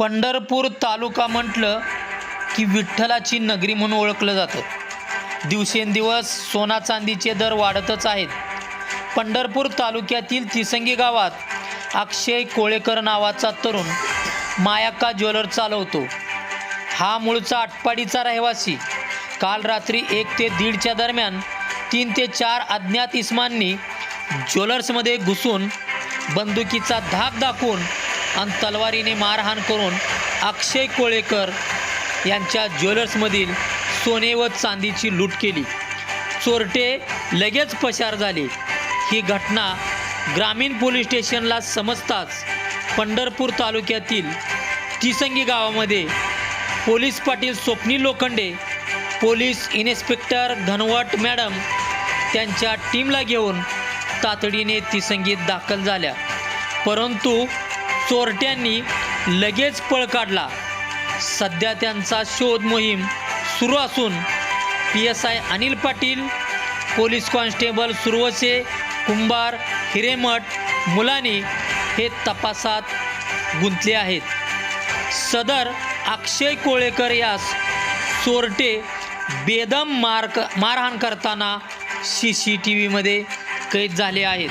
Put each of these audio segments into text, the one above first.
पंढरपूर तालुका म्हटलं की विठ्ठलाची नगरी म्हणून ओळखलं जातं. दिवसेंदिवस सोना चांदीचे दर वाढतच आहेत. पंढरपूर तालुक्यातील तिसंगी गावात अक्षय कोळेकर नावाचा तरुण मायाक्का ज्वेलर चालवतो. हा मूळचा आटपाडीचा रहिवासी. काल रात्री एक ते दीडच्या दरम्यान तीन ते चार अज्ञात इस्मांनी ज्वेलर्समध्ये घुसून बंदुकीचा धाक दाखवून आणि तलवारीने मारहाण करून अक्षय कोळेकर यांच्या ज्वेलर्समधील सोने व चांदीची लूट केली. चोरटे लगेच पसार झाले. ही घटना ग्रामीण पोलीस स्टेशनला समजताच पंढरपूर तालुक्यातील तिसंगी गावामध्ये police Patil Swapnil Lokhande police inspector Dhanwat madam त्यांच्या टीमला घेऊन तातडीने तिसंगीत दाखल झाल्या. परंतु चोरट्यांनी लगेच पळ काढला. सध्या त्यांचा शोध मोहीम सुरू असून P S I Anil Patil police constable Suravase Kumbhar Hiremath Mulani हे तपासात गुंतले आहेत. सदर अक्षय कोळेकर यास चोरटे बेदम मार मारहाण करताना सी सी टी व्हीमध्ये कैद झाले आहेत.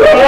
Oh,